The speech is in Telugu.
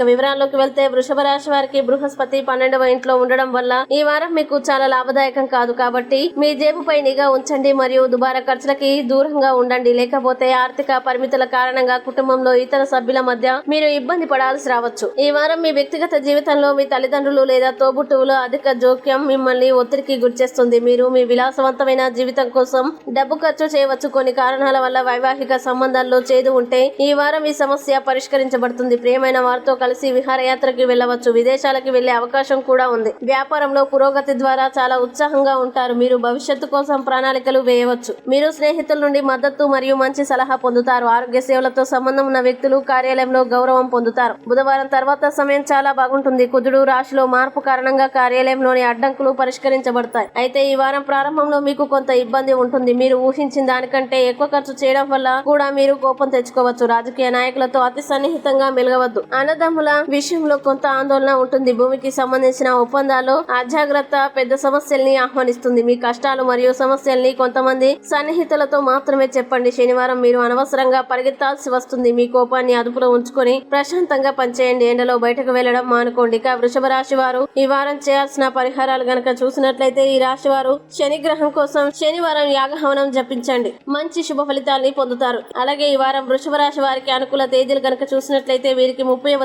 ఇక వివరాల్లోకి వెళ్తే వృషభ రాశి వారికి బృహస్పతి పన్నెండవ ఇంట్లో ఉండడం వల్ల ఈ వారం మీకు చాలా లాభదాయకం కాదు కాబట్టి మీ జేబుపై నిఘా ఉంచండి మరియు దుబారా ఖర్చులకి దూరంగా ఉండండి. లేకపోతే ఆర్థిక పరిమితుల కారణంగా కుటుంబంలో ఇతర సభ్యుల మధ్య మీరు ఇబ్బంది పడాల్సి రావచ్చు. ఈ వారం మీ వ్యక్తిగత జీవితంలో మీ తల్లిదండ్రులు లేదా తోబుట్టువుల అధిక జోక్యం మిమ్మల్ని ఒత్తిడికి గురిచేస్తుంది. మీరు మీ విలాసవంతమైన జీవితం కోసం డబ్బు ఖర్చు చేయవచ్చు. కొన్ని కారణాల వల్ల వైవాహిక సంబంధాల్లో చేదు ఉంటే ఈ వారం ఈ సమస్య పరిష్కరించబడుతుంది. ప్రియమైన వారితో కలిసి కలిసి విహారయాత్రకి వెళ్ళవచ్చు. విదేశాలకి వెళ్ళే అవకాశం కూడా ఉంది. వ్యాపారంలో పురోగతి ద్వారా చాలా ఉత్సాహంగా ఉంటారు. మీరు భవిష్యత్తు కోసం ప్రణాళికలు వేయవచ్చు. మీరు స్నేహితుల నుండి మద్దతు మరియు మంచి సలహా పొందుతారు. ఆరోగ్య సేవలతో సంబంధం ఉన్న వ్యక్తులు కార్యాలయంలో గౌరవం పొందుతారు. బుధవారం తర్వాత సమయం చాలా బాగుంటుంది. కుజుడు రాశిలో మార్పు కారణంగా కార్యాలయంలోని అడ్డంకులు పరిష్కరించబడతాయి. అయితే ఈ వారం ప్రారంభంలో మీకు కొంత ఇబ్బంది ఉంటుంది. మీరు ఊహించిన దానికంటే ఎక్కువ ఖర్చు చేయడం వల్ల కూడా మీరు కోపం తెచ్చుకోవచ్చు. రాజకీయ నాయకులతో అతి సన్నిహితంగా మెలగవద్దు. అన్నదమ్ముల విషయంలో కొంత ఆందోళన ఉంటుంది. భూమికి సంబంధించిన ఒప్పందాలు అజాగ్రత్త పెద్ద సమస్యల్ని ఆహ్వానిస్తుంది. మీ కష్టాలు మరియు సమస్యల్ని కొంతమంది సన్నిహితులతో మాత్రమే చెప్పండి. శనివారం మీరు అనవసరంగా పరిగెత్తాల్సి వస్తుంది. మీ కోపాన్ని అదుపులో ఉంచుకొని ప్రశాంతంగా పనిచేయండి. ఎండలో బయటకు వెళ్ళడం మానుకోండి. ఇక వృషభ రాశి వారు ఈ వారం చేయాల్సిన పరిహారాలు గనక చూసినట్లయితే ఈ రాశి వారు శనిగ్రహం కోసం శనివారం యాగహవనం జపించండి. మంచి శుభ ఫలితాల్ని పొందుతారు. అలాగే ఈ వారం వృషభ రాశి వారికి అనుకూల తేదీలు గనక చూసినట్లయితే వీరికి ముప్పైవ